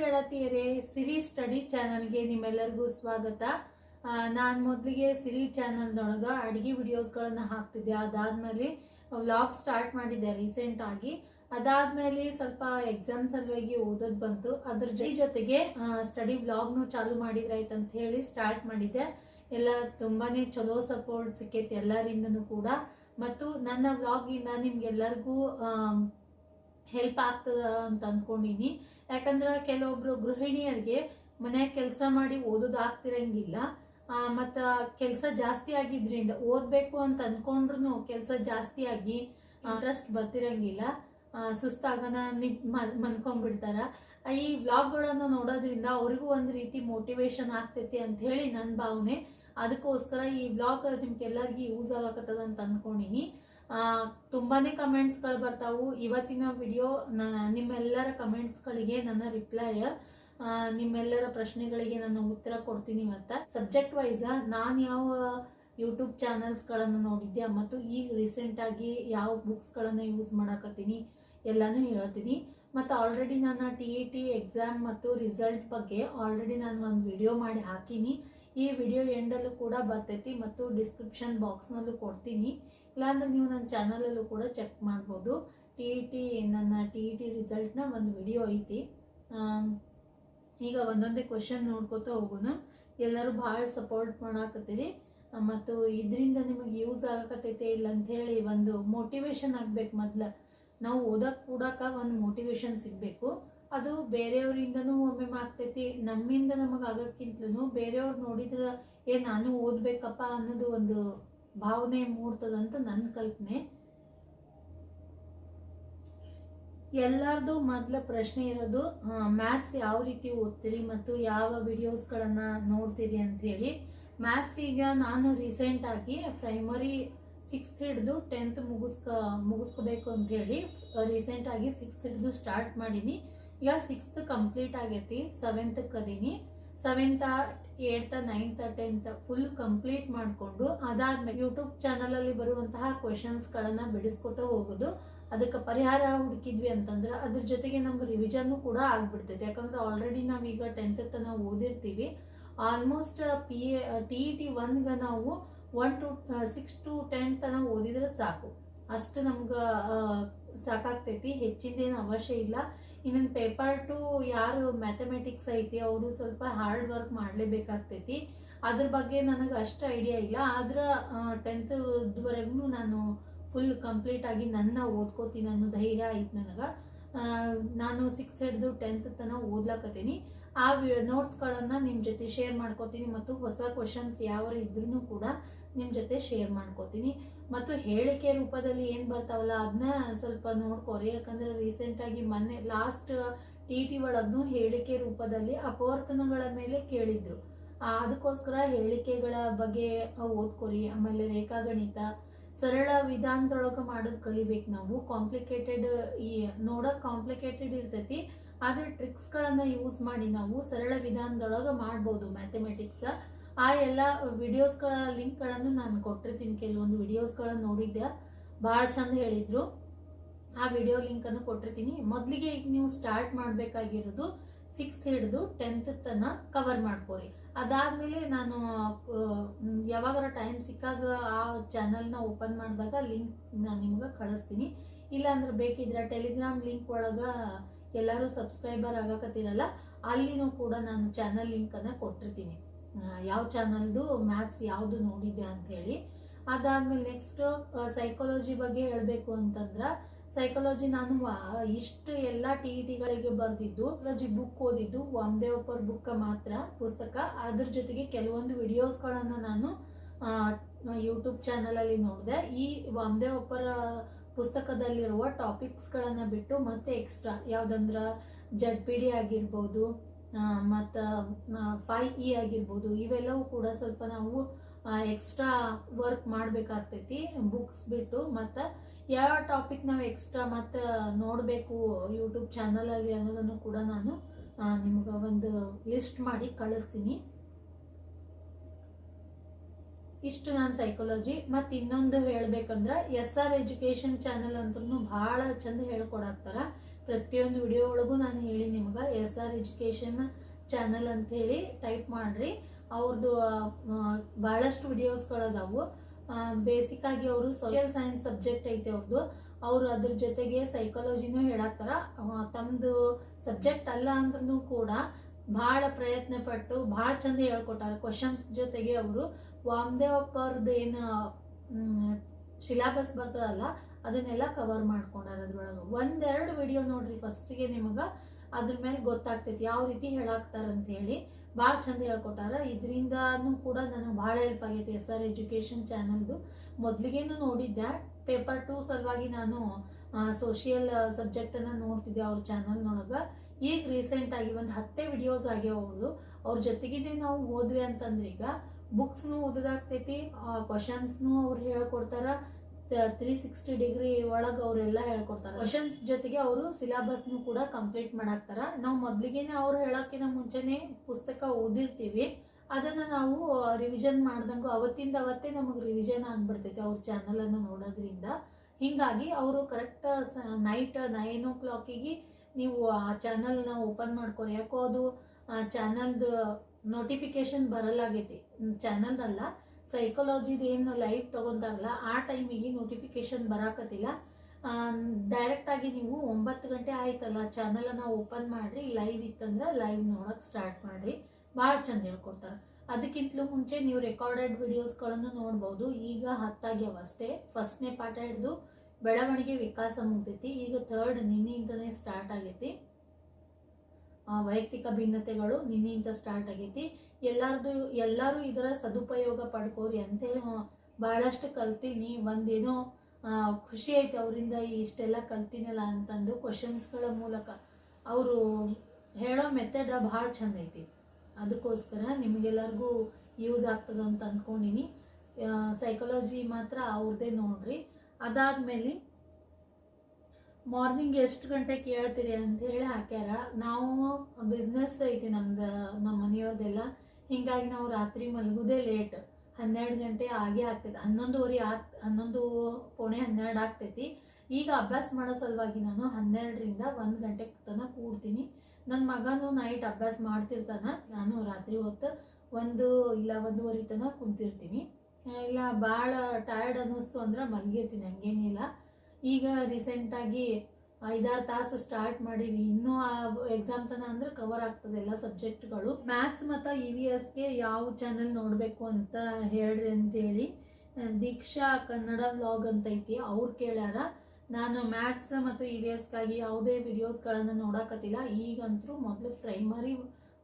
ಗೆಳತಿಯರೇ ಸಿರಿ study ಚಾನಲ್ಗೆ ನಿಮ್ಮೆಲ್ಲರಿಗೂ ಸ್ವಾಗತ. ನಾನು ಮೊದಲಿಗೆ ಸಿರಿ ಚಾನಲ್ದೊಳಗೆ ಅಡುಗೆ ವಿಡಿಯೋಸ್ಗಳನ್ನು ಹಾಕ್ತಿದ್ದೆ. ಅದಾದ್ಮೇಲೆ ವ್ಲಾಗ್ ಸ್ಟಾರ್ಟ್ ಮಾಡಿದ್ದೆ ರೀಸೆಂಟಾಗಿ ಅದಾದ್ಮೇಲೆ ಸ್ವಲ್ಪ ಎಕ್ಸಾಮ್ ಸಲುವಾಗಿ ಓದೋದು ಬಂತು. ಅದ್ರ ಜೊತೆ ಜೊತೆಗೆ ಸ್ಟಡಿ ವ್ಲಾಗ್ನು ಚಾಲು ಮಾಡಿದ್ರಾಯ್ತು ಅಂತ ಹೇಳಿ ಸ್ಟಾರ್ಟ್ ಮಾಡಿದ್ದೆ ಎಲ್ಲ ತುಂಬಾ ಚಲೋ ಸಪೋರ್ಟ್ ಸಿಕ್ಕೈತೆ ಎಲ್ಲರಿಂದನೂ ಕೂಡ. ಮತ್ತು ನನ್ನ ವ್ಲಾಗಿಂದ ನಿಮ್ಗೆಲ್ಲರಿಗೂ ಹೆಲ್ಪ್ ಆಗ್ತದ ಅಂತ ಅನ್ಕೊಂಡಿನಿ ಯಾಕಂದ್ರೆ ಕೆಲವೊಬ್ರು ಗೃಹಿಣಿಯರಿಗೆ ಮನೆ ಕೆಲಸ ಮಾಡಿ ಓದೋದು ಆಗ್ತಿರಂಗಿಲ್ಲ. ಮತ್ತು ಕೆಲಸ ಜಾಸ್ತಿ ಆಗಿದ್ರಿಂದ ಓದಬೇಕು ಅಂತ ಅನ್ಕೊಂಡ್ರು ಕೆಲಸ ಜಾಸ್ತಿ ಆಗಿ ಇಂಟ್ರೆಸ್ಟ್ ಬರ್ತಿರಂಗಿಲ್ಲ. ಸುಸ್ತಾಗನ ನಿ ಮನ್ಕೊಂಡ್ಬಿಡ್ತಾರ. ಈ ವ್ಲಾಗ್ಗಳನ್ನು ನೋಡೋದ್ರಿಂದ ಅವ್ರಿಗೂ ಒಂದು ರೀತಿ ಮೋಟಿವೇಶನ್ ಆಗ್ತೈತಿ ಅಂತ ಹೇಳಿ ನನ್ನ ಭಾವನೆ. ಅದಕ್ಕೋಸ್ಕರ ಈ ವ್ಲಾಗ್ ನಿಮ್ಗೆಲ್ಲರಿಗೂ ಯೂಸ್ ಆಗಕತ್ತದ ಅಂತ ಅನ್ಕೊಂಡಿನಿ. ಆ, ತುಂಬಾನೇ ಕಮೆಂಟ್ಸ್ಗಳು ಬರ್ತಾವು. ಇವತ್ತಿನ ವಿಡಿಯೋ ನಿಮ್ಮೆಲ್ಲರ ಕಮೆಂಟ್ಸ್ಗಳಿಗೆ ನನ್ನ ರಿಪ್ಲೈ ನಿಮ್ಮೆಲ್ಲರ ಪ್ರಶ್ನೆಗಳಿಗೆ ನಾನು ಉತ್ತರ ಕೊಡ್ತೀನಿ ಇವತ್ತ ಸಬ್ಜೆಕ್ಟ್ ವೈಸ್ ನಾನು ಯಾವ ಯೂಟ್ಯೂಬ್ ಚಾನಲ್ಸ್ಗಳನ್ನು ನೋಡಿದ್ದೆ ಮತ್ತು ಈಗ ರೀಸೆಂಟಾಗಿ ಯಾವ ಬುಕ್ಸ್ಗಳನ್ನು ಯೂಸ್ ಮಾಡಕತ್ತೀನಿ ಎಲ್ಲನೂ ಹೇಳ್ತೀನಿ. ಮತ್ತು ಆಲ್ರೆಡಿ ನನ್ನ ಟಿ ಇ ಟಿ ಎಕ್ಸಾಮ್ ಮತ್ತು ರಿಸಲ್ಟ್ ಬಗ್ಗೆ ಆಲ್ರೆಡಿ ನಾನು ಒಂದು ವಿಡಿಯೋ ಮಾಡಿ ಹಾಕೀನಿ. ಈ ವಿಡಿಯೋ ಎಂಡಲ್ಲೂ ಕೂಡ ಬರ್ತೈತಿ ಮತ್ತು ಡಿಸ್ಕ್ರಿಪ್ಷನ್ ಬಾಕ್ಸ್ನಲ್ಲೂ ಕೊಡ್ತೀನಿ. ಇಲ್ಲಾಂದ್ರೆ ನೀವು ನನ್ನ ಚಾನಲಲ್ಲೂ ಕೂಡ ಚೆಕ್ ಮಾಡ್ಬೋದು. ಟಿ ಇ ಟಿ ನನ್ನ ಟಿ ಇ ಟಿ ರಿಸಲ್ಟ್ನ ಒಂದು ವಿಡಿಯೋ ಐತಿ. ಈಗ ಒಂದೊಂದೇ ಕ್ವಶನ್ ನೋಡ್ಕೋತಾ ಹೋಗೋಣ. ಎಲ್ಲರೂ ಭಾಳ ಸಪೋರ್ಟ್ ಮಾಡಾಕತ್ತೀರಿ. ಮತ್ತು ಇದರಿಂದ ನಿಮಗೆ ಯೂಸ್ ಆಗಕತ್ತೈತೆ ಇಲ್ಲ ಅಂತ ಹೇಳಿ ಒಂದು ಮೋಟಿವೇಶನ್ ಆಗ್ಬೇಕು ಮೊದ್ಲು. ನಾವು ಓದಕ್ಕೆ ಕೂಡಕ ಒಂದು ಮೋಟಿವೇಶನ್ ಸಿಗಬೇಕು. ಅದು ಬೇರೆಯವರಿಂದನೂ ಒಮ್ಮೆ ಆಗ್ತೈತಿ ನಮ್ಮಿಂದ ನಮಗೆ ಆಗೋಕ್ಕಿಂತಲೂ ಬೇರೆಯವ್ರು ನೋಡಿದ್ರೆ, ಏ, ನಾನು ಓದಬೇಕಪ್ಪ ಅನ್ನೋದು ಒಂದು ಭಾವನೆ ಮೂಡ್ತದಂತ ನನ್ನ ಕಲ್ಪನೆ. ಎಲ್ಲರದು ಮೊದಲ ಪ್ರಶ್ನೆ ಇರೋದು ಮ್ಯಾಥ್ಸ್ ಯಾವ ರೀತಿ ಓದ್ತೀರಿ ಮತ್ತು ಯಾವ ವಿಡಿಯೋಸ್ಗಳನ್ನು ನೋಡ್ತೀರಿ ಅಂತ ಹೇಳಿ ಮ್ಯಾಥ್ಸ್ ಈಗ ನಾನು ರೀಸೆಂಟ್ ಆಗಿ ಪ್ರೈಮರಿ ಸಿಕ್ಸ್ತ್ ಹಿಡಿದು ಟೆಂತ್ ಮುಗಿಸ್ಕ, ಮುಗಿಸ್ಕೋಬೇಕು ಅಂತ ಹೇಳಿ ರೀಸೆಂಟ್ ಆಗಿ ಸಿಕ್ಸ್ತ್ ಹಿಡಿದು ಸ್ಟಾರ್ಟ್ ಮಾಡೀನಿ. ಈಗ ಸಿಕ್ಸ್ತ್ ಕಂಪ್ಲೀಟ್ ಆಗೈತಿ ಸೆವೆಂತ್ ಕದೀನಿ. ಸೆವೆಂತ್ ಏಳ್ತ ನೈನ್ತ್ ಟೆಂತ್ ಫುಲ್ ಕಂಪ್ಲೀಟ್ ಮಾಡಿಕೊಂಡು ಅದಾದ್ಮೇಲೆ ಯೂಟ್ಯೂಬ್ ಚಾನಲಲ್ಲಿ ಬರುವಂತಹ ಕ್ವೆಶನ್ಸ್ಗಳನ್ನು ಬಿಡಿಸ್ಕೊತಾ ಹೋಗೋದು. ಅದಕ್ಕೆ ಪರಿಹಾರ ಹುಡುಕಿದ್ವಿ ಅಂತಂದ್ರೆ ಅದ್ರ ಜೊತೆಗೆ ನಮ್ಗೆ ರಿವಿಷನ್ ಕೂಡ ಆಗ್ಬಿಡ್ತೈತೆ. ಯಾಕಂದ್ರೆ ಆಲ್ರೆಡಿ ನಾವೀಗ ಟೆಂತ್ ತನಕ ಓದಿರ್ತೀವಿ. Almost P A T E T ಒನ್ಗೆ ನಾವು one to six to ten ತನಕ ಓದಿದ್ರೆ ಸಾಕು. ಅಷ್ಟು ನಮ್ಗೆ ಸಾಕಾಗ್ತೈತಿ. ಹೆಚ್ಚಿಂದೇನು ಅವಶ್ಯ ಇಲ್ಲ. ಇನ್ನೊಂದು ಪೇಪರ್ ಟು ಯಾರು ಮ್ಯಾಥಮೆಟಿಕ್ಸ್ ಐತಿ, ಅವರು ಸ್ವಲ್ಪ ಹಾರ್ಡ್ ವರ್ಕ್ ಮಾಡಲೇಬೇಕಾಗ್ತೈತಿ. ಅದ್ರ ಬಗ್ಗೆ ನನಗೆ ಅಷ್ಟು ಐಡಿಯಾ ಇಲ್ಲ. ಆದ್ರೆ ಟೆಂತ್ವರೆಗೂ ನಾನು ಫುಲ್ ಕಂಪ್ಲೀಟ್ ಆಗಿ ನನ್ನ ಓದ್ಕೋತೀನಿ ಅನ್ನೋ ಧೈರ್ಯ ಐತೆ ನನಗೆ. ನಾನು ಸಿಕ್ಸ್ ಹಿಡಿದು ಟೆಂತ್ ತನಕ ಓದ್ಲಾಕತ್ತೀನಿ. ಆ ನೋಟ್ಸ್ಗಳನ್ನು ನಿಮ್ಮ ಜೊತೆ ಶೇರ್ ಮಾಡ್ಕೋತೀನಿ ಮತ್ತು ಹೊಸ ಕ್ವಶನ್ಸ್ ಯಾವ ಇದ್ರೂ ಕೂಡ ನಿಮ್ಮ ಜೊತೆ ಶೇರ್ ಮಾಡ್ಕೋತೀನಿ. ಮತ್ತು ಹೇಳಿಕೆ ರೂಪದಲ್ಲಿ ಏನು ಬರ್ತಾವಲ್ಲ ಅದನ್ನ ಸ್ವಲ್ಪ ನೋಡ್ಕೋರಿ. ಯಾಕಂದ್ರೆ ರೀಸೆಂಟಾಗಿ ಮೊನ್ನೆ ಲಾಸ್ಟ್ ಟಿ ಟಿ ಒಳಗೂ ಹೇಳಿಕೆ ರೂಪದಲ್ಲಿ ಅಪವರ್ತನಗಳ ಮೇಲೆ ಕೇಳಿದ್ರು. ಅದಕ್ಕೋಸ್ಕರ ಹೇಳಿಕೆಗಳ ಬಗ್ಗೆ ಓದ್ಕೊರಿ. ಆಮೇಲೆ ರೇಖಾಗಣಿತ, ಸರಳ ವಿಧಾನದೊಳಗೆ ಮಾಡೋದು ಕಲಿಬೇಕು ನಾವು. ಕಾಂಪ್ಲಿಕೇಟೆಡ್ ಈ ನೋಡೋಕೆ ಕಾಂಪ್ಲಿಕೇಟೆಡ್ ಇರ್ತೈತಿ. ಆದರೆ ಟ್ರಿಕ್ಸ್ಗಳನ್ನು ಯೂಸ್ ಮಾಡಿ ನಾವು ಸರಳ ವಿಧಾನದೊಳಗೆ ಮಾಡ್ಬೋದು ಮ್ಯಾಥಮೆಟಿಕ್ಸ್ ಆ ಎಲ್ಲ ವಿಡಿಯೋಸ್ಗಳ ಲಿಂಕ್ಗಳನ್ನು ನಾನು ಕೊಟ್ಟಿರ್ತೀನಿ. ಕೆಲವೊಂದು ವಿಡಿಯೋಸ್ಗಳನ್ನು ನೋಡಿದ್ದೆ ಭಾಳ ಚಂದ ಹೇಳಿದ್ರು. ಆ ವಿಡಿಯೋ ಲಿಂಕನ್ನು ಕೊಟ್ಟಿರ್ತೀನಿ. ಮೊದಲಿಗೆ ಈಗ ನೀವು ಸ್ಟಾರ್ಟ್ ಮಾಡಬೇಕಾಗಿರೋದು ಸಿಕ್ಸ್ತ್ ಹಿಡಿದು ಟೆಂತ್ ತನ ಕವರ್ ಮಾಡ್ಕೋರಿ. ಅದಾದಮೇಲೆ ನಾನು ಯಾವಾಗಾರ ಟೈಮ್ ಸಿಕ್ಕಾಗ ಆ ಚಾನಲ್ನ ಓಪನ್ ಮಾಡಿದಾಗ ಲಿಂಕ್ ನಾನು ನಿಮ್ಗೆ ಕಳಿಸ್ತೀನಿ. ಇಲ್ಲಾಂದ್ರೆ ಬೇಕಿದ್ರೆ ಟೆಲಿಗ್ರಾಮ್ ಲಿಂಕ್ ಒಳಗೆ ಎಲ್ಲರೂ ಸಬ್ಸ್ಕ್ರೈಬರ್ ಆಗಕತ್ತಿರಲ್ಲ, ಅಲ್ಲಿನೂ ಕೂಡ ನಾನು ಚಾನಲ್ ಲಿಂಕನ್ನು ಕೊಟ್ಟಿರ್ತೀನಿ. ಯಾವ ಚಾನಲ್ದು ಮ್ಯಾಥ್ಸ್ ಯಾವುದು ನೋಡಿದ್ದೆ ಅಂತ ಹೇಳಿ ಅದಾದ್ಮೇಲೆ ನೆಕ್ಸ್ಟ್ ಸೈಕಾಲಜಿ ಬಗ್ಗೆ ಹೇಳಬೇಕು ಅಂತಂದ್ರೆ ಸೈಕಾಲಜಿ ನಾನು ಇಷ್ಟು ಎಲ್ಲ ಟಿ ಇ ಟಿಗಳಿಗೆ ಬರೆದಿದ್ದು ಸೈಕಾಲಜಿ ಬುಕ್ ಓದಿದ್ದು ಒಂದೇ ಒಬ್ಬರ ಬುಕ್ಕ ಮಾತ್ರ ಪುಸ್ತಕ. ಅದ್ರ ಜೊತೆಗೆ ಕೆಲವೊಂದು ವಿಡಿಯೋಸ್ಗಳನ್ನು ನಾನು ಯೂಟ್ಯೂಬ್ ಚಾನಲಲ್ಲಿ ನೋಡಿದೆ. ಈ ಒಂದೇ ಒಬ್ಬರ ಪುಸ್ತಕದಲ್ಲಿರುವ ಟಾಪಿಕ್ಸ್ಗಳನ್ನು ಬಿಟ್ಟು ಮತ್ತೆ ಎಕ್ಸ್ಟ್ರಾ ಯಾವುದಂದ್ರೆ ಜಡ್ ಪಿ ಡಿ ಆಗಿರ್ಬೋದು ಮತ್ತು ಫೈ ಇ ಆಗಿರ್ಬೋದು, ಇವೆಲ್ಲವೂ ಕೂಡ ಸ್ವಲ್ಪ ನಾವು ಎಕ್ಸ್ಟ್ರಾ ವರ್ಕ್ ಮಾಡಬೇಕಾಗ್ತೈತಿ ಬುಕ್ಸ್ ಬಿಟ್ಟು, ಮತ್ತು ಯಾವ ಟಾಪಿಕ್ ನಾವು ಎಕ್ಸ್ಟ್ರಾ ಮತ್ತು ನೋಡಬೇಕು ಯೂಟ್ಯೂಬ್ ಚಾನಲಲ್ಲಿ ಅನ್ನೋದನ್ನು ಕೂಡ ನಾನು ನಿಮ್ಗೆ ಒಂದು ಲಿಸ್ಟ್ ಮಾಡಿ ಕಳಿಸ್ತೀನಿ. ಇಷ್ಟು ನಾನು ಸೈಕಾಲಜಿ ಮತ್ತು ಇನ್ನೊಂದು ಹೇಳ್ಬೇಕಂದ್ರೆ ಎಸ್ ಆರ್ ಎಜುಕೇಷನ್ ಚಾನಲ್ ಅಂತೂ ಭಾಳ ಚಂದ ಹೇಳ್ಕೊಡಾಕ್ತಾರ. ಪ್ರತಿಯೊಂದು ವಿಡಿಯೋ ಒಳಗೂ ನಾನು ಹೇಳಿ ನಿಮ್ಗೆ ಎಸ್ ಆರ್ ಎಜುಕೇಷನ್ ಚಾನಲ್ ಹೇಳಿ ಟೈಪ್ ಮಾಡ್ರಿ. ಅವ್ರದ್ದು ಭಾಳಷ್ಟು ವಿಡಿಯೋಸ್ಗಳದಾವು ಬೇಸಿಕ್ ಆಗಿ ಅವರು ಸೋಷಿಯಲ್ ಸೈನ್ಸ್ ಸಬ್ಜೆಕ್ಟ್ ಐತೆ ಅವ್ರದ್ದು ಅವರು ಅದ್ರ ಜೊತೆಗೆ ಸೈಕಾಲಜಿನೂ ಹೇಳಾಕ್ತಾರ. ತಮ್ಮದು ಸಬ್ಜೆಕ್ಟ್ ಅಲ್ಲ ಅಂದ್ರೂ ಕೂಡ ಭಾಳ ಪ್ರಯತ್ನ ಪಟ್ಟು ಭಾಳ ಚಂದ ಹೇಳ್ಕೊಟ್ಟಾರ ಕ್ವಶನ್ಸ್ ಜೊತೆಗೆ ಅವರು. ವಾಮದೇವಪ್ಪ ಅವ್ರದ್ದು ಏನು ಸಿಲಾಬಸ್ ಬರ್ತದಲ್ಲ ಅದನ್ನೆಲ್ಲ ಕವರ್ ಮಾಡ್ಕೊಂಡಾರ ಅದ್ರೊಳಗೆ ಒಂದೆರಡು ವಿಡಿಯೋ ನೋಡ್ರಿ ಫಸ್ಟಿಗೆ ನಿಮಗೆ ಅದ್ರ ಮೇಲೆ ಗೊತ್ತಾಗ್ತೈತಿ ಯಾವ ರೀತಿ ಹೇಳಾಕ್ತಾರ ಅಂತ ಹೇಳಿ ಭಾಳ ಚಂದ ಹೇಳ್ಕೊಟ್ಟಾರ. ಇದರಿಂದನೂ ಕೂಡ ನನಗೆ ಭಾಳ ಹೆಲ್ಪ್ ಆಗೈತೆ ಎಸ್ ಆರ್ ಎಜುಕೇಷನ್ ಚಾನಲ್ದು ಮೊದಲಿಗೇನು ನೋಡಿದ್ದೆ ಪೇಪರ್ ಟೂ ಸಲುವಾಗಿ ನಾನು ಸೋಷಿಯಲ್ ಸಬ್ಜೆಕ್ಟನ್ನು ನೋಡ್ತಿದ್ದೆ ಅವ್ರ ಚಾನಲ್ನೊಳಗೆ ಈಗ ರೀಸೆಂಟಾಗಿ ಒಂದು ಹತ್ತೇ ವಿಡಿಯೋಸ್ ಆಗ್ಯಾವ ಅವರು. ಅವ್ರ ಜೊತೆಗೇ ನಾವು ಓದ್ವಿ ಅಂತಂದ್ರೆ ಈಗ ಬುಕ್ಸ್ನು ಓದೋದಾಗ್ತೈತಿ ಕ್ವಶನ್ಸ್ನು ಅವ್ರು ಹೇಳ್ಕೊಡ್ತಾರ. ತ್ರೀ ಸಿಕ್ಸ್ಟಿ ಡಿಗ್ರಿ ಒಳಗೆ ಅವರೆಲ್ಲ ಹೇಳ್ಕೊಡ್ತಾರೆ. ಕ್ವಶನ್ಸ್ ಜೊತೆಗೆ ಅವರು ಸಿಲೆಬಸ್ನು ಕೂಡ ಕಂಪ್ಲೀಟ್ ಮಾಡಾಕ್ತಾರ. ನಾವು ಮೊದಲಿಗೆನೆ ಅವ್ರು ಹೇಳೋಕ್ಕಿಂತ ಮುಂಚೆನೆ ಪುಸ್ತಕ ಓದಿರ್ತೀವಿ. ಅದನ್ನು ನಾವು ರಿವಿಷನ್ ಮಾಡ್ದಂಗೂ ಅವತ್ತಿಂದ ಅವತ್ತೇ ನಮಗೆ ರಿವಿಷನ್ ಆಗ್ಬಿಡ್ತೈತಿ ಅವ್ರ ಚಾನಲನ್ನು ನೋಡೋದ್ರಿಂದ. ಹೀಗಾಗಿ ಅವರು ಕರೆಕ್ಟ್ ನೈಟ್ ನೈನ್ ಓ ಕ್ಲಾಕಿಗೆ ನೀವು ಆ ಚಾನಲ್ನ ಓಪನ್ ಮಾಡ್ಕೊರಿ. ಯಾಕೋ ಅದು ಚಾನಲ್ದು ನೋಟಿಫಿಕೇಶನ್ ಬರಲಾಗೈತಿ ಚಾನಲ್ ಅಲ್ಲ. ಸೈಕಾಲಜಿದು ಏನು ಲೈವ್ ತಗೊಂಡಾಗಲ್ಲ ಆ ಟೈಮಿಗೆ ನೋಟಿಫಿಕೇಶನ್ ಬರಾಕತ್ತಿಲ್ಲ. ಡೈರೆಕ್ಟಾಗಿ ನೀವು ಒಂಬತ್ತು ಗಂಟೆ ಆಯ್ತಲ್ಲ ಚಾನಲನ್ನು ಓಪನ್ ಮಾಡಿರಿ ಲೈವ್ ಇತ್ತಂದ್ರೆ ಲೈವ್ ನೋಡೋಕೆ ಸ್ಟಾರ್ಟ್ ಮಾಡಿರಿ. ಭಾಳ ಚಂದ ಹೇಳ್ಕೊಡ್ತಾರೆ. ಅದಕ್ಕಿಂತಲೂ ಮುಂಚೆ ನೀವು ರೆಕಾರ್ಡೆಡ್ ವಿಡಿಯೋಸ್ಗಳನ್ನು ನೋಡ್ಬೋದು. ಈಗ ಹತ್ತಾಗ್ಯಾವ ಅಷ್ಟೇ. ಫಸ್ಟ್ನೇ ಪಾಠ ಹಿಡಿದು ಬೆಳವಣಿಗೆ ವಿಕಾಸ ಮುಗ್ದೈತಿ. ಈಗ ಥರ್ಡ್ ನಿನ್ನೆಯಿಂದನೇ ಸ್ಟಾರ್ಟ್ ಆಗೈತಿ. ವೈಯಕ್ತಿಕ ಭಿನ್ನತೆಗಳು ನಿನ್ನೆಯಿಂದ ಸ್ಟಾರ್ಟ್ ಆಗೈತಿ. ಎಲ್ಲಾರ್ದು, ಎಲ್ಲರೂ ಇದರ ಸದುಪಯೋಗ ಪಡ್ಕೋರಿ ಅಂತೇಳಿ ಭಾಳಷ್ಟು ಕಲ್ತೀನಿ. ಒಂದೇನೋ ಖುಷಿ ಐತೆ ಅವರಿಂದ ಇಷ್ಟೆಲ್ಲ ಕಲ್ತೀನಲ್ಲ ಅಂತಂದು ಕ್ವಶನ್ಸ್ಗಳ ಮೂಲಕ. ಅವರು ಹೇಳೋ ಮೆಥಡ್ ಭಾಳ ಚಂದ ಐತಿ. ಅದಕ್ಕೋಸ್ಕರ ನಿಮಗೆಲ್ಲರಿಗೂ ಯೂಸ್ ಆಗ್ತದೆ ಅಂತ ಅಂದ್ಕೊಂಡಿನಿ ಸೈಕಾಲಜಿ ಮಾತ್ರ ಅವ್ರದ್ದೇ ನೋಡ್ರಿ. ಅದಾದ್ಮೇಲೆ ಮಾರ್ನಿಂಗ್ ಎಷ್ಟು ಗಂಟೆಗೆ ಕೇಳ್ತೀರಿ ಅಂತ ಹೇಳಿ ಹಾಕ್ಯಾರ. ನಾವು ಬಿಸ್ನೆಸ್ ಐತಿ ನಮ್ದು ನಮ್ಮ ಮನೆಯವ್ರದ್ದೆಲ್ಲ ಹಿಂಗಾಗಿ ನಾವು ರಾತ್ರಿ ಮಲಗೋದೇ ಲೇಟ್ ಹನ್ನೆರಡು ಗಂಟೆ ಆಗೇ ಆಗ್ತೈತಿ. ಹನ್ನೊಂದುವರೆ ಆಗ್ ಹನ್ನೊಂದು ಪೋಣೆ ಹನ್ನೆರಡು ಆಗ್ತೈತಿ. ಈಗ ಅಭ್ಯಾಸ ಮಾಡೋ ಸಲುವಾಗಿ ನಾನು ಹನ್ನೆರಡರಿಂದ ಒಂದು ಗಂಟೆ ತನಕ ಕೂಡ್ತೀನಿ. ನನ್ನ ಮಗನೂ ನೈಟ್ ಅಭ್ಯಾಸ ಮಾಡ್ತಿರ್ತಾನ. ನಾನು ರಾತ್ರಿ ಹೊತ್ತು ಒಂದು ಇಲ್ಲ ಒಂದೂವರೆ ತನಕ ಕುಂತಿರ್ತೀನಿ. ಇಲ್ಲ ಭಾಳ ಟಯರ್ಡ್ ಅನ್ನಿಸ್ತು ಅಂದ್ರೆ ಮಲಗಿರ್ತೀನಿ. ಹಂಗೇನಿಲ್ಲ. ಈಗ ರೀಸೆಂಟಾಗಿ ಐದಾರು ತಾಸು ಸ್ಟಾರ್ಟ್ ಮಾಡೀವಿ. ಇನ್ನೂ ಆ ಎಕ್ಸಾಮ್ ತನ ಅಂದ್ರೆ ಕವರ್ ಆಗ್ತದೆ ಎಲ್ಲ ಸಬ್ಜೆಕ್ಟ್ಗಳು ಮ್ಯಾಥ್ಸ್ ಮತ್ತು ಇ ವಿ ಎಸ್ಗೆ ಯಾವ ಚಾನಲ್ ನೋಡಬೇಕು ಅಂತ ಹೇಳ್ರಿ ಅಂತೇಳಿ. ದೀಕ್ಷಾ ಕನ್ನಡ ವ್ಲಾಗ್ ಅಂತ ಐತಿ. ಅವ್ರು ಕೇಳ್ಯಾರ. ನಾನು ಮ್ಯಾಥ್ಸ್ ಮತ್ತು ಇ ವಿ ಎಸ್ಗಾಗಿ ಯಾವುದೇ ವಿಡಿಯೋಸ್ಗಳನ್ನು ನೋಡಕತ್ತಿಲ್ಲ. ಈಗಂತೂ ಮೊದಲು ಪ್ರೈಮರಿ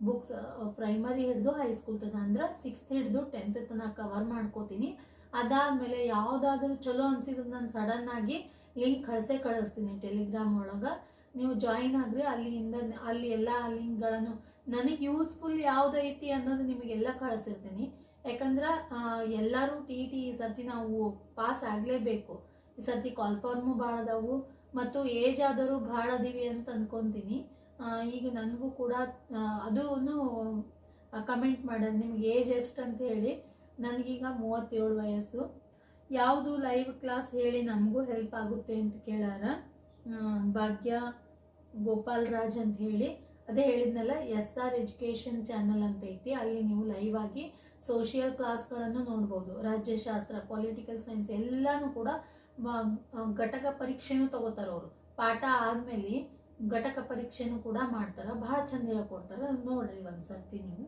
ಬುಕ್ಸ್ ಪ್ರೈಮರಿ ಹಿಡಿದು ಹೈಸ್ಕೂಲ್ ತನಕ ಅಂದ್ರೆ ಸಿಕ್ಸ್ತ್ ಹಿಡಿದು ಟೆಂತ್ ತನಕ ಕವರ್ ಮಾಡ್ಕೋತೀನಿ. ಅದಾದಮೇಲೆ ಯಾವುದಾದ್ರೂ ಚಲೋ ಅನ್ಸಿದ್ರೆ ನಾನು ಸಡನ್ ಆಗಿ ಲಿಂಕ್ ಕಳಿಸೇ ಕಳಿಸ್ತೀನಿ ಟೆಲಿಗ್ರಾಮ್ ಒಳಗೆ. ನೀವು ಜಾಯಿನ್ ಆಗ್ರಿ ಅಲ್ಲಿಂದ ಅಲ್ಲಿ ಎಲ್ಲ ಲಿಂಕ್ಗಳನ್ನು ನನಗೆ ಯೂಸ್ಫುಲ್ ಯಾವುದೈತಿ ಅನ್ನೋದು ನಿಮಗೆಲ್ಲ ಕಳಿಸಿರ್ತೀನಿ. ಯಾಕಂದ್ರೆ ಎಲ್ಲರೂ ಟಿ ಟಿ ಈ ಸರ್ತಿ ನಾವು ಪಾಸ್ ಆಗಲೇಬೇಕು. ಈ ಸರ್ತಿ ಕಾಲ್ ಫಾರ್ಮು ಭಾಳ ಅದಾವು. ಮತ್ತು ಏಜ್ ಆದರೂ ಭಾಳ ಅದೀವಿ ಅಂತ ಅಂದ್ಕೊತೀನಿ ಈಗ ನನಗೂ ಕೂಡ ಅದೂ ಕಮೆಂಟ್ ಮಾಡೋದು ನಿಮ್ಗೆ ಏಜ್ ಎಷ್ಟು ಅಂತ ಹೇಳಿ. ನನಗೀಗ ಮೂವತ್ತೇಳು ವಯಸ್ಸು. ಯಾವುದು ಲೈವ್ ಕ್ಲಾಸ್ ಹೇಳಿ ನಮಗೂ ಹೆಲ್ಪ್ ಆಗುತ್ತೆ ಅಂತ ಕೇಳಾರ. ಭಾಗ್ಯ ಗೋಪಾಲ್ ರಾಜ್ ಅಂತ ಹೇಳಿ. ಅದೇ ಹೇಳಿದ್ನಲ್ಲ, ಎಸ್ ಆರ್ ಎಜುಕೇಷನ್ ಚಾನಲ್ ಅಂತ ಐತಿ. ಅಲ್ಲಿ ನೀವು ಲೈವ್ ಆಗಿ ಸೋಷಿಯಲ್ ಕ್ಲಾಸ್ಗಳನ್ನು ನೋಡ್ಬೋದು. ರಾಜ್ಯಶಾಸ್ತ್ರ ಪೊಲಿಟಿಕಲ್ ಸೈನ್ಸ್ ಎಲ್ಲನೂ ಕೂಡ ಘಟಕ ಪರೀಕ್ಷೆನೂ ತಗೋತಾರೆ ಅವರು. ಪಾಠ ಆದ್ಮೇಲೆ ಘಟಕ ಪರೀಕ್ಷೆನೂ ಕೂಡ ಮಾಡ್ತಾರೆ. ಬಹಳ ಚಂದ ಹೇಳ್ಕೊಡ್ತಾರ. ನೋಡ್ರಿ ಒಂದ್ಸರ್ತಿ ನೀವು.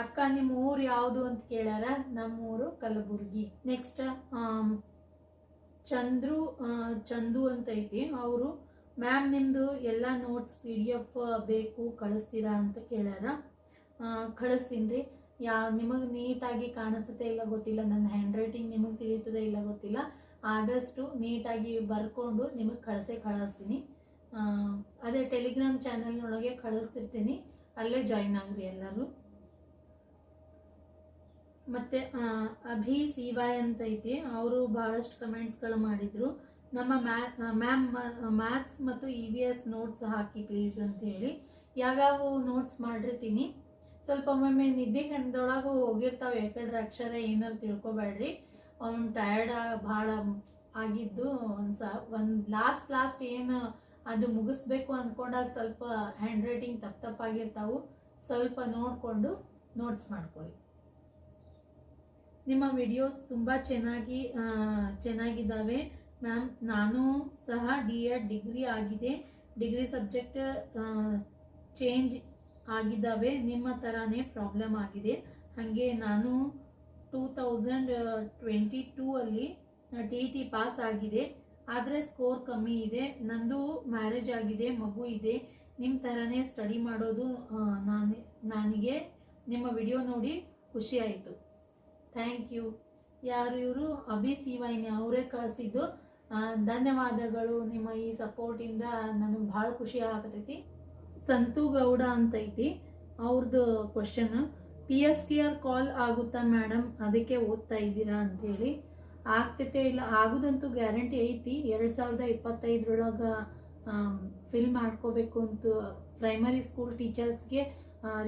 ಅಕ್ಕ ನಿಮ್ಮ ಊರು ಯಾವುದು ಅಂತ ಕೇಳ್ಯಾರ? ನಮ್ಮ ಊರು ಕಲಬುರ್ಗಿ ನೆಕ್ಸ್ಟ್ ಚಂದ್ರು ಚಂದು ಅಂತ ಐತಿ. ಅವರು ಮ್ಯಾಮ್ ನಿಮ್ಮದು ಎಲ್ಲ ನೋಟ್ಸ್ ಪಿ ಡಿ ಎಫ್ ಬೇಕು, ಕಳಿಸ್ತೀರಾ ಅಂತ ಕೇಳ್ಯಾರ. ಕಳಿಸ್ತೀನಿ ರೀ. ಯಾವ ನಿಮಗೆ ನೀಟಾಗಿ ಕಾಣಿಸುತ್ತೆ ಇಲ್ಲ ಗೊತ್ತಿಲ್ಲ. ನನ್ನ ಹ್ಯಾಂಡ್ ರೈಟಿಂಗ್ ನಿಮಗೆ ತಿಳಿಯುತ್ತದೆ ಇಲ್ಲ ಗೊತ್ತಿಲ್ಲ. ಆದಷ್ಟು ನೀಟಾಗಿ ಬರ್ಕೊಂಡು ನಿಮಗೆ ಕಳಿಸೇ ಕಳಿಸ್ತೀನಿ. ಅದೇ ಟೆಲಿಗ್ರಾಮ್ ಚಾನಲ್ನೊಳಗೆ ಕಳಿಸ್ತಿರ್ತೀನಿ. ಅಲ್ಲೇ ಜಾಯಿನ್ ಆಗ್ರಿ ಎಲ್ಲರೂ. ಮತ್ತೆ ಅಭಿ ಸಿ ವೈ ಅಂತ ಐತಿ, ಅವರು ಬಹಳಷ್ಟು ಕಮೆಂಟ್ಸ್ಗಳು ಮಾಡಿದ್ರು. ನಮ್ಮ ಮ್ಯಾಮ್ ಮ್ಯಾಥ್ಸ್ ಮತ್ತು ಇ ವಿ ಎಸ್ ನೋಟ್ಸ್ ಹಾಕಿ ಪ್ಲೀಸ್ ಅಂತ ಹೇಳಿ. ಯಾವ್ಯಾವ ನೋಟ್ಸ್ ಮಾಡಿರ್ತೀನಿ. ಸ್ವಲ್ಪ ಒಮ್ಮೊಮ್ಮೆ ನಿದ್ದೆ ಕಣ್ದೊಳಗೂ ಹೋಗಿರ್ತಾವೆ, ಯಾಕಂದ್ರೆ ಅಕ್ಷರ ಏನಾರು ತಿಳ್ಕೊಬೇಡ್ರಿ. ಅವ್ನು ಟಯರ್ಡ್ ಭಾಳ ಆಗಿದ್ದು ಒಂದು ಸ, ಒಂದು ಲಾಸ್ಟ್ ಲಾಸ್ಟ್ ಏನು ಅದು ಮುಗಿಸ್ಬೇಕು ಅಂದ್ಕೊಂಡಾಗ ಸ್ವಲ್ಪ ಹ್ಯಾಂಡ್ ರೈಟಿಂಗ್ ತಪ್ಪು ತಪ್ಪಾಗಿರ್ತಾವು. ಸ್ವಲ್ಪ ನೋಡಿಕೊಂಡು ನೋಟ್ಸ್ ಮಾಡ್ಕೊಳ್ಳಿ. ನಿಮ್ಮ ವಿಡಿಯೋಸ್ ತುಂಬ ಚೆನ್ನಾಗಿ ಚೆನ್ನಾಗಿದ್ದಾವೆ. ಮ್ಯಾಮ್ ನಾನು ಸಹ ಡಿ ಎಡ್ ಡಿಗ್ರಿ ಆಗಿದೆ ಡಿಗ್ರಿ ಸಬ್ಜೆಕ್ಟ್ ಚೇಂಜ್ ಆಗಿದ್ದಾವೆ. ನಿಮ್ಮ ಥರನೇ ಪ್ರಾಬ್ಲಮ್ ಆಗಿದೆ. ಹಾಗೆ ನಾನು ಟೂ ತೌಸಂಡ್ ಟ್ವೆಂಟಿ ಟೂ ಅಲ್ಲಿ ಟಿ ಟಿ ಪಾಸ್ ಆಗಿದೆ. ಆದರೆ ಸ್ಕೋರ್ ಕಮ್ಮಿ ಇದೆ. ನಂದು ಮ್ಯಾರೇಜ್ ಆಗಿದೆ, ಮಗು ಇದೆ. ನಿಮ್ಮ ಥರನೇ ಸ್ಟಡಿ ಮಾಡೋದು ನಾನು, ನನಗೆ ನಿಮ್ಮ ವಿಡಿಯೋ ನೋಡಿ ಖುಷಿ ಆಯಿತು. ಥ್ಯಾಂಕ್ ಯು ಯಾರು ಇವರು? ಅಭಿ ಸಿವೈನಿ ಅವರೇ ಕಳಿಸಿದ್ದು. ಧನ್ಯವಾದಗಳು ನಿಮ್ಮ ಈ ಸಪೋರ್ಟಿಂದ ನನಗೆ ಭಾಳ ಖುಷಿ ಆಗತೈತಿ. ಸಂತು ಗೌಡ ಅಂತ ಐತಿ ಅವ್ರದ್ದು question P S T R call ಆಗುತ್ತಾ ಮೇಡಮ್ ಅದಕ್ಕೆ ಓದ್ತಾ ಇದ್ದೀರಾ ಅಂತೇಳಿ. ಆಗ್ತೈತೆ ಇಲ್ಲ, ಆಗೋದಂತೂ ಗ್ಯಾರಂಟಿ ಐತಿ. ಎರಡು ಸಾವಿರದ ಇಪ್ಪತ್ತೈದರೊಳಗೆ ಫಿಲ್ ಮಾಡ್ಕೋಬೇಕು ಅಂತ ಪ್ರೈಮರಿ ಸ್ಕೂಲ್ ಟೀಚರ್ಸ್ಗೆ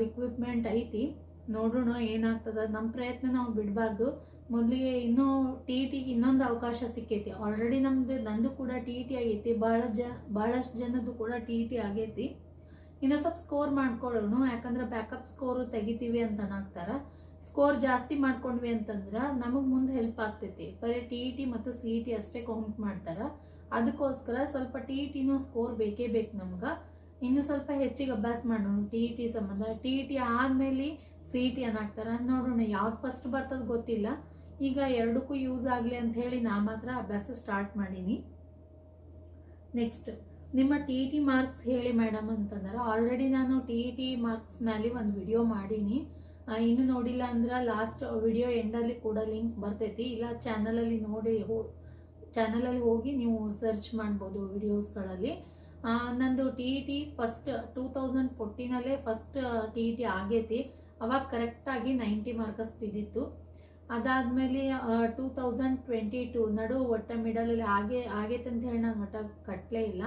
ರಿಕ್ರೂಟ್ಮೆಂಟ್ ಐತಿ. ನೋಡೋಣ ಏನಾಗ್ತದ. ನಮ್ಮ ಪ್ರಯತ್ನ ನಾವು ಬಿಡಬಾರ್ದು. ಮೊದಲಿಗೆ ಇನ್ನೂ ಟಿ ಇ ಇನ್ನೊಂದು ಅವಕಾಶ ಸಿಕ್ಕೈತಿ. ಆಲ್ರೆಡಿ ನಮ್ಮದು ನಂದು ಕೂಡ ಟಿ ಇ ಟಿ ಆಗೈತಿ. ಭಾಳ ಜ ಭಾಳಷ್ಟು ಜನದ್ದು ಕೂಡ ಟಿ ಇ ಟಿ ಆಗೈತಿ. ಇನ್ನು ಸ್ವಲ್ಪ ಸ್ಕೋರ್ ಮಾಡ್ಕೊಳ್ಳೋಣ. ಯಾಕಂದ್ರೆ ಬ್ಯಾಕಪ್ ಸ್ಕೋರು ತೆಗಿತೀವಿ ಅಂತ ಅನ್ನಾಗ್ತಾರ. ಸ್ಕೋರ್ ಜಾಸ್ತಿ ಮಾಡ್ಕೊಂಡ್ವಿ ಅಂತಂದ್ರೆ ನಮಗೆ ಮುಂದೆ ಹೆಲ್ಪ್ ಆಗ್ತೈತಿ. ಬರೀ ಟಿ ಇ ಟಿ ಮತ್ತು ಸಿ ಇ ಟಿ ಅಷ್ಟೇ ಕೌಂಟ್ ಮಾಡ್ತಾರ. ಅದಕ್ಕೋಸ್ಕರ ಸ್ವಲ್ಪ ಟಿ ಇ ಟಿನೂ ಸ್ಕೋರ್ ಬೇಕೇ ಬೇಕು ನಮ್ಗೆ. ಇನ್ನು ಸ್ವಲ್ಪ ಹೆಚ್ಚಿಗೆ ಅಭ್ಯಾಸ ಮಾಡೋಣ. ಟಿ ಇ ಟಿ ಸಂಬಂಧ. ಟಿ ಇ ಟಿ ಆದಮೇಲೆ ಸಿ ಟಿ ಹಾಕ್ತಾರೆ ನೋಡೋಣ, ಯಾವ್ದು ಫಸ್ಟ್ ಬರ್ತದ ಗೊತ್ತಿಲ್ಲ. ಈಗ ಎರಡಕ್ಕೂ ಯೂಸ್ ಆಗಲಿ ಅಂತ ಹೇಳಿ ನಾ ಮಾತ್ರ ಅಭ್ಯಾಸ ಸ್ಟಾರ್ಟ್ ಮಾಡೀನಿ. ನೆಕ್ಸ್ಟ್ ನಿಮ್ಮ ಟಿ ಇ ಟಿ ಮಾರ್ಕ್ಸ್ ಹೇಳಿ ಮೇಡಮ್ ಅಂತಂದ್ರೆ. ಆಲ್ರೆಡಿ ನಾನು ಟಿ ಇ ಟಿ ಮಾರ್ಕ್ಸ್ ಮೇಲೆ ಒಂದು ವಿಡಿಯೋ ಮಾಡೀನಿ. ಇನ್ನು ನೋಡಿಲ್ಲ ಅಂದ್ರೆ ಲಾಸ್ಟ್ ವಿಡಿಯೋ ಎಂಡಲ್ಲಿ ಕೂಡ ಲಿಂಕ್ ಬರ್ತೈತಿ. ಇಲ್ಲ ಚಾನಲಲ್ಲಿ ನೋಡಿ ಹೋ ಚಾನಲಲ್ಲಿ ಹೋಗಿ ನೀವು ಸರ್ಚ್ ಮಾಡ್ಬೋದು ವಿಡಿಯೋಸ್ಗಳಲ್ಲಿ ನಂದು T E T first two thousand ಫೋರ್ಟೀನಲ್ಲೇ first T E T ಆಗೈತಿ. ಅವಾಗ ಕರೆಕ್ಟಾಗಿ ನೈಂಟಿ ಮಾರ್ಕಸ್ ಬಿದ್ದಿತ್ತು. ಅದಾದಮೇಲೆ ಟೂ ತೌಸಂಡ್ ಟ್ವೆಂಟಿ ಟೂ ನಡು ಒಟ್ಟ ಮಿಡಲಲ್ಲಿ ಹಾಗೆ ಆಗೈತೆ ಅಂತ ಹೇಳಿ ನಂಗೆ ಒಟ್ಟ ಕಟ್ಟಲೇ ಇಲ್ಲ.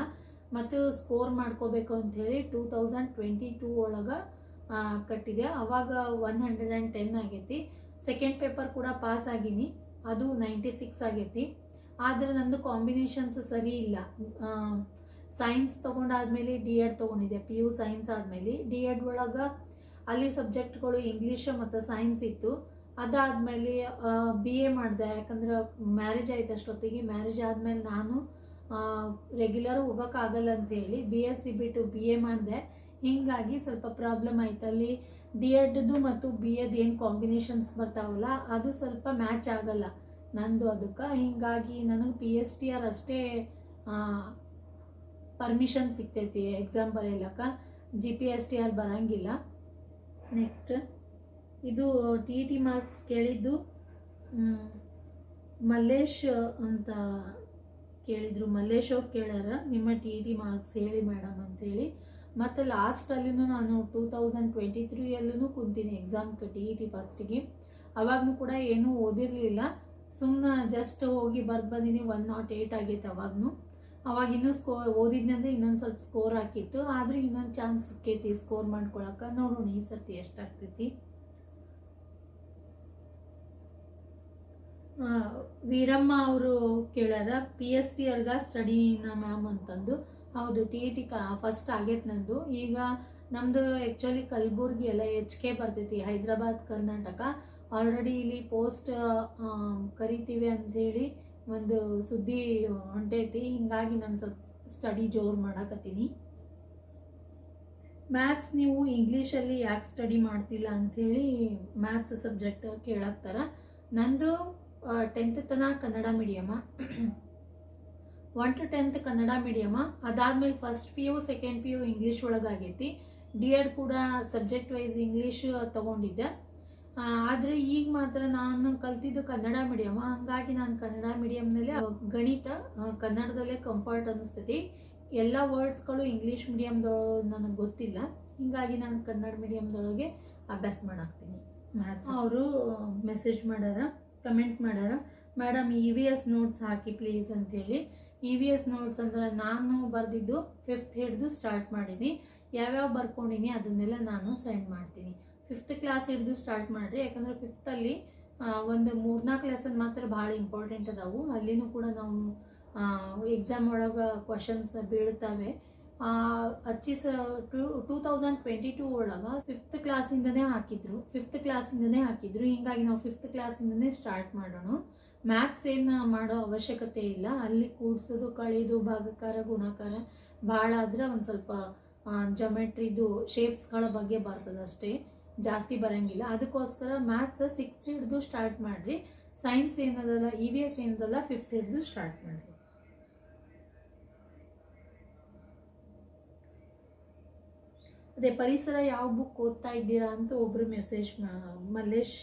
ಮತ್ತು ಸ್ಕೋರ್ ಮಾಡ್ಕೋಬೇಕು ಅಂಥೇಳಿ ಟೂ ತೌಸಂಡ್ ಟ್ವೆಂಟಿ ಟೂ ಒಳಗೆ ಕಟ್ಟಿದೆ. ಅವಾಗ ಒನ್ ಹಂಡ್ರೆಡ್ ಆ್ಯಂಡ್ ಟೆನ್ ಆಗೈತಿ. ಸೆಕೆಂಡ್ ಪೇಪರ್ ಕೂಡ ಪಾಸ್ ಆಗೀನಿ. ಅದು ನೈಂಟಿ ಸಿಕ್ಸ್ ಆಗೈತಿ. ಆದರೆ ನಂದು ಕಾಂಬಿನೇಷನ್ಸ್ ಸರಿ ಇಲ್ಲ. ಸೈನ್ಸ್ ತೊಗೊಂಡಾದ್ಮೇಲೆ ಡಿ ಎಡ್ ತೊಗೊಂಡಿದ್ದೆ. ಪಿ ಯು ಸೈನ್ಸ್ ಆದಮೇಲೆ. ಡಿ ಎಡ್ ಒಳಗೆ ಅಲ್ಲಿ ಸಬ್ಜೆಕ್ಟ್ಗಳು ಇಂಗ್ಲೀಷ್ ಮತ್ತು ಸೈನ್ಸ್ ಇತ್ತು. ಅದಾದಮೇಲೆ ಬಿ ಎ ಮಾಡಿದೆ. ಯಾಕಂದ್ರೆ ಮ್ಯಾರೇಜ್ ಆಯ್ತು ಅಷ್ಟೊತ್ತಿಗೆ. ಮ್ಯಾರೇಜ್ ಆದಮೇಲೆ ನಾನು ರೆಗ್ಯುಲರ್ ಹೋಗೋಕ್ಕಾಗಲ್ಲ ಅಂತೇಳಿ ಬಿ ಎಸ್ ಸಿ ಬಿಟ್ಟು ಬಿ ಎ ಮಾಡಿದೆ. ಹೀಗಾಗಿ ಸ್ವಲ್ಪ ಪ್ರಾಬ್ಲಮ್ ಆಯ್ತು. ಅಲ್ಲಿ ಡಿ ಎಡ್ದು ಮತ್ತು ಬಿ ಎದ್ ಏನು ಕಾಂಬಿನೇಷನ್ಸ್ ಬರ್ತಾವಲ್ಲ, ಅದು ಸ್ವಲ್ಪ ಮ್ಯಾಚ್ ಆಗಲ್ಲ ನಂದು ಅದಕ್ಕೆ. ಹೀಗಾಗಿ ನನಗೆ ಪಿ ಎಸ್ ಟಿ ಆರ್ ಅಷ್ಟೇ ಪರ್ಮಿಷನ್ ಸಿಗ್ತೈತಿ exam ಬರೆಯಲಕ್ಕ. G P S T R ಬರಂಗಿಲ್ಲ. ನೆಕ್ಸ್ಟ್ ಇದು ಟಿ ಟಿ ಮಾರ್ಕ್ಸ್ ಕೇಳಿದ್ದು ಮಲ್ಲೇಶ್ ಅಂತ ಕೇಳಿದರು. ಮಲ್ಲೇಶ್ ಅವ್ರು ಕೇಳ್ಯಾರ, ನಿಮ್ಮ ಟಿ ಟಿ ಮಾರ್ಕ್ಸ್ ಹೇಳಿ ಮೇಡಮ್ ಅಂತೇಳಿ. ಮತ್ತು ಲಾಸ್ಟಲ್ಲಿನೂ ನಾನು ಟೂ ತೌಸಂಡ್ ಟ್ವೆಂಟಿ ತ್ರೀಯಲ್ಲೂ ಕುಂತೀನಿ ಎಕ್ಸಾಮ್ಗೆ ಟಿ ಇ ಟಿ ಫಸ್ಟಿಗೆ ಅವಾಗೂ ಕೂಡ ಏನೂ ಓದಿರಲಿಲ್ಲ. ಸುಮ್ಮನೆ ಜಸ್ಟ್ ಹೋಗಿ ಬರ್ದು ಬಂದೀನಿ ಒನ್ ನಾಟ್ ಏಯ್ಟ್ ಆಗೈತೆ ಅವಾಗೂ ಅವಾಗ ಇನ್ನೂ ಸ್ಕೋ ಓದಿದ್ನಂದ್ರೆ ಇನ್ನೊಂದು ಸ್ವಲ್ಪ ಸ್ಕೋರ್ ಹಾಕಿತ್ತು. ಆದರೆ ಇನ್ನೊಂದು ಚಾನ್ಸ್ ಸಿಕ್ಕೈತಿ ಸ್ಕೋರ್ ಮಾಡ್ಕೊಳಕ್ಕೆ ನೋಡೋಣ ಈ ಸರ್ತಿ ಎಷ್ಟಾಗ್ತೈತಿ. ವೀರಮ್ಮ ಅವರು ಕೇಳ್ಯಾರ ಪಿ ಎಸ್ ಟಿ ಅರ್ಗ ಸ್ಟಡಿನ ಮ್ಯಾಮ್ ಅಂತಂದು. ಹೌದು ಟಿ ಇ ಟಿ ಕ ಫಸ್ಟ್ ಆಗೈತೆ ನಂದು. ಈಗ ನಮ್ಮದು ಆ್ಯಕ್ಚುಲಿ ಕಲಬುರ್ಗಿ ಎಲ್ಲ ಎಚ್ ಕೆ ಬರ್ತೈತಿ, ಹೈದ್ರಾಬಾದ್, ಕರ್ನಾಟಕ. ಆಲ್ರೆಡಿ ಇಲ್ಲಿ ಪೋಸ್ಟ್ ಕರಿತೀವಿ ಅಂಥೇಳಿ ಒಂದು ಸುದ್ದಿ ಹೊಂಟೈತಿ. ಹಿಂಗಾಗಿ ನಾನು ಸ್ವಲ್ಪ ಸ್ಟಡಿ ಜೋರು ಮಾಡಾಕತ್ತೀನಿ. ಮ್ಯಾಥ್ಸ್ ನೀವು ಇಂಗ್ಲೀಷಲ್ಲಿ ಯಾಕೆ ಸ್ಟಡಿ ಮಾಡ್ತಿಲ್ಲ ಅಂಥೇಳಿ ಮ್ಯಾಥ್ಸ್ ಸಬ್ಜೆಕ್ಟ್ ಕೇಳಾಕ್ತಾರ ನಂದು ಟೆಂತ್ ತನಕ Kannada medium one to tenth Kannada medium ಅದಾದ್ಮೇಲೆ first P U second P U English ಒಳಗಾಗೈತಿ. D Ed ಕೂಡ ಸಬ್ಜೆಕ್ಟ್ ವೈಸ್ ಇಂಗ್ಲೀಷ್ ತಗೊಂಡಿದ್ದೆ. ಆದ್ರೆ ಈಗ ಮಾತ್ರ ನಾನು ಕಲ್ತಿದ್ದು ಕನ್ನಡ ಮೀಡಿಯಮ್ ಹಂಗಾಗಿ ನಾನು ಕನ್ನಡ ಮೀಡಿಯಂನಲ್ಲಿ ಗಣಿತ ಕನ್ನಡದಲ್ಲೇ ಕಂಫರ್ಟ್ ಅನಿಸ್ತೈತಿ ಎಲ್ಲ ವರ್ಡ್ಸ್ಗಳು ಇಂಗ್ಲೀಷ್ ಮೀಡಿಯಮ್ದೊಳಗೆ ನನಗೆ ಗೊತ್ತಿಲ್ಲ. ಹಿಂಗಾಗಿ ನಾನು ಕನ್ನಡ ಮೀಡಿಯಮ್ದೊಳಗೆ ಅಭ್ಯಾಸ ಮಾಡಾಕ್ತೀನಿ. ಅವರು ಮೆಸೇಜ್ ಮಾಡ್ಯಾರ ಕಮೆಂಟ್ ಮಾಡ್ಯಾರ madam E V S notes hockey please ಅಂತೇಳಿ. ಇ ವಿ ಎಸ್ ನೋಟ್ಸ್ ಅಂದ್ರೆ ನಾನು ಬರೆದಿದ್ದು ಫಿಫ್ತ್ ಹಿಡಿದು ಸ್ಟಾರ್ಟ್ ಮಾಡೀನಿ. ಯಾವ್ಯಾವ ಬರ್ಕೊಂಡಿನಿ ಅದನ್ನೆಲ್ಲ ನಾನು ಸೆಂಡ್ ಮಾಡ್ತೀನಿ. ಫಿಫ್ತ್ ಕ್ಲಾಸ್ ಹಿಡಿದು ಸ್ಟಾರ್ಟ್ ಮಾಡಿರಿ. ಯಾಕಂದರೆ ಫಿಫ್ತಲ್ಲಿ ಒಂದು ಮೂರ್ನಾಲ್ಕು ಲೆಸನ್ ಮಾತ್ರ ಭಾಳ ಇಂಪಾರ್ಟೆಂಟ್ ಅದಾವು. ಅಲ್ಲಿನೂ ಕೂಡ ನಾವು ಎಕ್ಸಾಮ್ ಒಳಗೆ ಕ್ವಶನ್ಸ್ ಬೀಳ್ತವೆ ಅಚ್ಚಿ ಸ, two two thousand twenty two ಒಳಗೆ ಫಿಫ್ತ್ ಕ್ಲಾಸಿಂದನೇ ಹಾಕಿದ್ರು. ಫಿಫ್ತ್ ಕ್ಲಾಸಿಂದನೇ ಹಾಕಿದ್ರು. ಹಿಂಗಾಗಿ ನಾವು ಫಿಫ್ತ್ ಕ್ಲಾಸಿಂದನೇ ಸ್ಟಾರ್ಟ್ ಮಾಡೋಣ. ಮ್ಯಾಥ್ಸ್ ಏನು ಮಾಡೋ ಅವಶ್ಯಕತೆ ಇಲ್ಲ. ಅಲ್ಲಿ ಕೂಡಿಸೋದು, ಕಳೆಯೋದು, ಭಾಗಕಾರ, ಗುಣಾಕಾರ ಭಾಳ ಆದರೆ ಒಂದು ಸ್ವಲ್ಪ ಜೊಮೆಟ್ರಿದು ಶೇಪ್ಸ್ಗಳ ಬಗ್ಗೆ ಬರ್ತದೆ ಅಷ್ಟೇ ಜಾಸ್ತಿ ಬರೋಂಗಿಲ್ಲ. ಅದಕ್ಕೋಸ್ಕರ ಮ್ಯಾಥ್ಸ್ ಸಿಕ್ಸ್ತ್ ಹಿಡಿದು ಸ್ಟಾರ್ಟ್ ಮಾಡಿರಿ. ಸೈನ್ಸ್ ಏನದಲ್ಲ ಇ ವಿ ಎಸ್ ಏನದಲ್ಲ ಫಿಫ್ತ್ ಹಿಡಿದು ಸ್ಟಾರ್ಟ್ ಮಾಡಿರಿ. ಅದೇ ಪರಿಸರ ಯಾವ ಬುಕ್ ಓದ್ತಾ ಇದ್ದೀರಾ ಅಂತ ಒಬ್ಬರು ಮೆಸೇಜ್ ಮಲ್ಲೇಶ್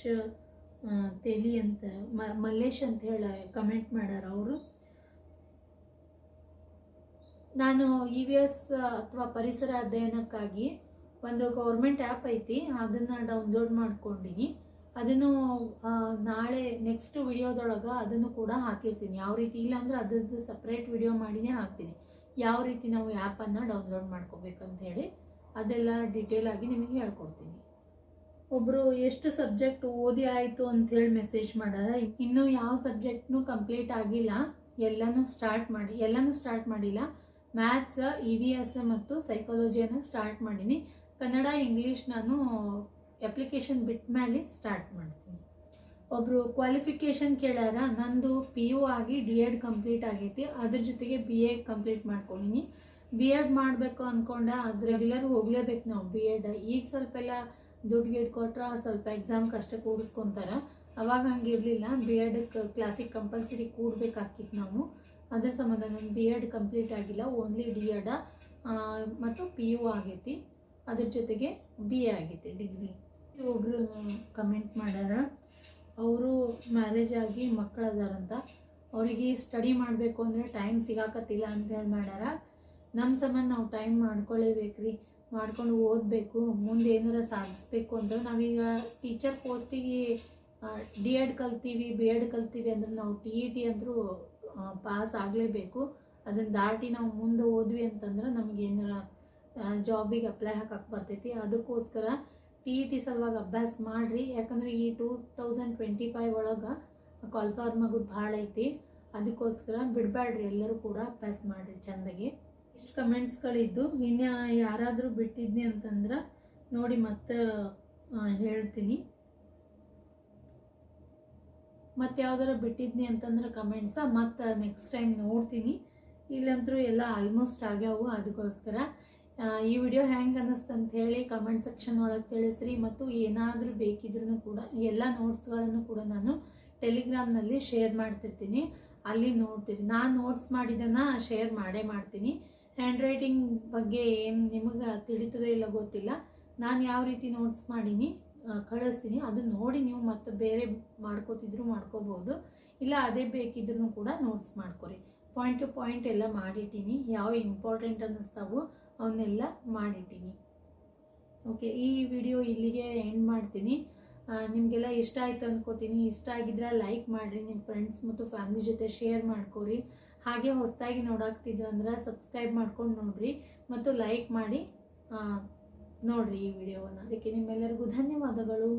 ತೆಲಿ ಅಂತ ಮಲ್ಲೇಶ್ ಅಂತ ಹೇಳಿ ಕಮೆಂಟ್ ಮಾಡ್ಯಾರ ಅವರು. ನಾನು ಇ ವಿ ಎಸ್ ಅಥವಾ ಪರಿಸರ ಅಧ್ಯಯನಕ್ಕಾಗಿ ಒಂದು ಗೌರ್ಮೆಂಟ್ ಆ್ಯಪ್ ಐತಿ, ಅದನ್ನು ಡೌನ್ಲೋಡ್ ಮಾಡ್ಕೊಂಡಿನಿ. ಅದನ್ನು ನಾಳೆ ನೆಕ್ಸ್ಟ್ ವಿಡಿಯೋದೊಳಗೆ ಅದನ್ನು ಕೂಡ ಹಾಕಿರ್ತೀನಿ. ಯಾವ ರೀತಿ ಇಲ್ಲಾಂದ್ರೆ ಅದ್ರದ್ದು ಸಪ್ರೇಟ್ ವಿಡಿಯೋ ಮಾಡಿನೇ ಹಾಕ್ತೀನಿ. ಯಾವ ರೀತಿ ನಾವು ಆ್ಯಪನ್ನು ಡೌನ್ಲೋಡ್ ಮಾಡ್ಕೋಬೇಕಂತ ಹೇಳಿ ಅದೆಲ್ಲ ಡೀಟೇಲ್ ಆಗಿ ನಿಮಗೆ ಹೇಳ್ಕೊಡ್ತೀನಿ. ಒಬ್ಬರು ಎಷ್ಟು ಸಬ್ಜೆಕ್ಟ್ ಓದಿ ಆಯಿತು ಹೇಳಿ ಮೆಸೇಜ್ ಮಾಡ್ಯಾರ ಇನ್ನೂ ಯಾವ ಸಬ್ಜೆಕ್ಟ್ನು ಕಂಪ್ಲೀಟ್ ಆಗಿಲ್ಲ. ಎಲ್ಲನೂ ಸ್ಟಾರ್ಟ್ ಮಾಡಿ, ಎಲ್ಲನೂ ಸ್ಟಾರ್ಟ್ ಮಾಡಿಲ್ಲ. ಮ್ಯಾಥ್ಸ್ ಇ ವಿ ಎಸ್ ಮತ್ತು ಸೈಕಾಲಜಿಯನ್ನು ಸ್ಟಾರ್ಟ್ ಮಾಡೀನಿ. ಕನ್ನಡ, ಇಂಗ್ಲೀಷ್ ನಾನು ಅಪ್ಲಿಕೇಶನ್ ಬಿಟ್ಟ ಮೇಲೆ ಸ್ಟಾರ್ಟ್ ಮಾಡ್ತೀನಿ. ಒಬ್ಬರು ಕ್ವಾಲಿಫಿಕೇಷನ್ ಕೇಳ್ಯಾರ, ನಂದು ಪಿ ಯು ಆಗಿ ಡಿ ಎಡ್ ಕಂಪ್ಲೀಟ್ ಆಗೈತಿ, ಅದ್ರ ಜೊತೆಗೆ ಬಿ ಎ ಕಂಪ್ಲೀಟ್ ಮಾಡ್ಕೊಂಡಿನಿ. ಬಿ ಎಡ್ ಮಾಡಬೇಕು ಅಂದ್ಕೊಂಡೆ ಅದು ರೆಗ್ಯುಲರ್ ಹೋಗ್ಲೇಬೇಕು ನಾವು ಬಿ ಎಡ್ ಈಗ ಸ್ವಲ್ಪ ಎಲ್ಲ ದುಡ್ಡು ಗಿಡ್ ಕೊಟ್ರೆ ಸ್ವಲ್ಪ ಎಕ್ಸಾಮ್ ಕಷ್ಟ ಕೂಡಿಸ್ಕೊತಾರೆ. ಅವಾಗ ಹಂಗಿರಲಿಲ್ಲ ಬಿ ಎಡ್ ಕ್ಲಾಸಿಗೆ ಕಂಪಲ್ಸರಿ ಕೂಡಬೇಕಾಗ್ತಿತ್ತು ನಾವು. ಅದ್ರ ಸಂಬಂಧ ನನ್ನ ಬಿ ಎಡ್ ಕಂಪ್ಲೀಟ್ ಆಗಿಲ್ಲ ಓನ್ಲಿ ಡಿ ಎಡ ಮತ್ತು ಪಿ ಯು ಆಗೈತಿ. ಅದ್ರ ಜೊತೆಗೆ ಬಿ ಎ ಆಗಿದೆ ಡಿಗ್ರಿ ಒಬ್ಬರು ಕಮೆಂಟ್ ಮಾಡ್ಯಾರ ಅವರು ಮ್ಯಾರೇಜ್ ಆಗಿ ಮಕ್ಕಳು ಅದಾರಂತ ಅವರಿಗೆ ಸ್ಟಡಿ ಮಾಡಬೇಕು ಅಂದರೆ ಟೈಮ್ ಸಿಗಾಕತ್ತಿಲ್ಲ ಅಂತ ಹೇಳಿ ಮಾಡ್ಯಾರ ನಮ್ಮ ಸಂಬಂಧ ನಾವು ಟೈಮ್ ಮಾಡ್ಕೊಳ್ಳೇಬೇಕ್ರಿ ಮಾಡ್ಕೊಂಡು ಓದಬೇಕು, ಮುಂದೆ ಏನಾರ ಸಾಧಿಸ್ಬೇಕು ಅಂದ್ರೆ ನಾವೀಗ ಟೀಚರ್ ಪೋಸ್ಟಿಗೆ ಡಿ ಎಡ್ ಕಲ್ತೀವಿ ಬಿ ಎಡ್ ಕಲ್ತೀವಿ ಅಂದ್ರೆ ನಾವು ಟಿ ಇ ಟಿ ಅಂದರೂ ಪಾಸ್ ಆಗಲೇಬೇಕು. ಅದನ್ನು ದಾಟಿ ನಾವು ಮುಂದೆ ಓದ್ವಿ ಅಂತಂದ್ರೆ ನಮಗೇನಾರ ಜಾಬಿಗೆ ಅಪ್ಲೈ ಹಾಕಕ್ಕೆ ಬರ್ತೈತಿ. ಅದಕ್ಕೋಸ್ಕರ ಟಿ ಇ ಟಿ ಸಲುವಾಗಿ ಅಭ್ಯಾಸ ಮಾಡಿರಿ. ಯಾಕಂದ್ರೆ ಈ ಟೂ ತೌಸಂಡ್ ಟ್ವೆಂಟಿ ಫೈವ್ ಒಳಗೆ ಕಾಲ್ಫಾರ್ ಮಗುದು ಭಾಳ ಐತಿ. ಅದಕ್ಕೋಸ್ಕರ ಬಿಡಬೇಡ್ರಿ ಎಲ್ಲರೂ ಕೂಡ ಅಭ್ಯಾಸ ಮಾಡಿರಿ ಚೆಂದಾಗಿ. ಇಷ್ಟು ಕಮೆಂಟ್ಸ್ಗಳಿದ್ದು ಇನ್ನು ಯಾರಾದರೂ ಬಿಟ್ಟಿದ್ನಿ ಅಂತಂದ್ರೆ ನೋಡಿ ಮತ್ತೆ ಹೇಳ್ತೀನಿ. ಮತ್ತು ಯಾವ್ದಾರ ಬಿಟ್ಟಿದ್ನಿ ಅಂತಂದ್ರೆ ಕಮೆಂಟ್ಸ ಮತ್ತೆ ನೆಕ್ಸ್ಟ್ ಟೈಮ್ ನೋಡ್ತೀನಿ. ಇಲ್ಲಂತರೂ ಎಲ್ಲ ಆಲ್ಮೋಸ್ಟ್ ಆಗ್ಯಾವು. ಅದಕ್ಕೋಸ್ಕರ ಈ ವಿಡಿಯೋ ಹೆಂಗೆ ಅಂತ ಹೇಳಿ ಕಮೆಂಟ್ ಸೆಕ್ಷನ್ ಒಳಗೆ ತಿಳಿಸ್ರಿ ಮತ್ತು ಏನಾದರೂ ಬೇಕಿದ್ರೂ ಕೂಡ, ಎಲ್ಲ ನೋಟ್ಸ್ಗಳನ್ನು ಕೂಡ ನಾನು ಟೆಲಿಗ್ರಾಮ್ನಲ್ಲಿ ಶೇರ್ ಮಾಡ್ತಿರ್ತೀನಿ. ಅಲ್ಲಿ ನೋಡ್ತೀರಿ. ನಾನು ನೋಟ್ಸ್ ಮಾಡಿದ್ದನ್ನು ಶೇರ್ ಮಾಡೇ ಮಾಡ್ತೀನಿ. ಹ್ಯಾಂಡ್ ರೈಟಿಂಗ್ ಬಗ್ಗೆ ಏನು ನಿಮಗೆ ತಿಳಿತದೋ ಇಲ್ಲ ಗೊತ್ತಿಲ್ಲ. ನಾನು ಯಾವ ರೀತಿ ನೋಟ್ಸ್ ಮಾಡೀನಿ ಕಳಿಸ್ತೀನಿ. ಅದನ್ನ ನೋಡಿ ನೀವು ಮತ್ತೆ ಬೇರೆ ಮಾಡ್ಕೋತಿದ್ರು ಮಾಡ್ಕೋಬೋದು. ಇಲ್ಲ ಅದೇ ಬೇಕಿದ್ರೂ ಕೂಡ ನೋಟ್ಸ್ ಮಾಡ್ಕೊರಿ. ಪಾಯಿಂಟ್ ಟು ಪಾಯಿಂಟ್ ಎಲ್ಲ ಮಾಡಿಟ್ಟೀನಿ. ಯಾವ ಇಂಪಾರ್ಟೆಂಟ್ ಅನ್ನಿಸ್ತಾವೋ ಅವನ್ನೆಲ್ಲ ಮಾಡಿಟ್ಟೀನಿ ಓಕೆ ಈ ವಿಡಿಯೋ ಇಲ್ಲಿಗೆ ಎಂಡ್ ಮಾಡ್ತೀನಿ. ನಿಮಗೆಲ್ಲ ಇಷ್ಟ ಆಯಿತು ಅನ್ಕೋತೀನಿ. ಇಷ್ಟ ಆಗಿದ್ರೆ ಲೈಕ್ ಮಾಡಿರಿ ನಿಮ್ಮ ಫ್ರೆಂಡ್ಸ್ ಮತ್ತು ಫ್ಯಾಮಿಲಿ ಜೊತೆ ಶೇರ್ ಮಾಡ್ಕೊರಿ. ಹಾಗೆ ಹೊಸದಾಗಿ ನೋಡಾಕ್ತಿದ್ರಂದ್ರೆ ಸಬ್ಸ್ಕ್ರೈಬ್ ಮಾಡ್ಕೊಂಡು ನೋಡ್ರಿ ಮತ್ತು ಲೈಕ್ ಮಾಡಿ ನೋಡ್ರಿ ಈ ವಿಡಿಯೋವನ್ನು ಅದಕ್ಕೆ ನಿಮ್ಮೆಲ್ಲರಿಗೂ ಧನ್ಯವಾದಗಳು.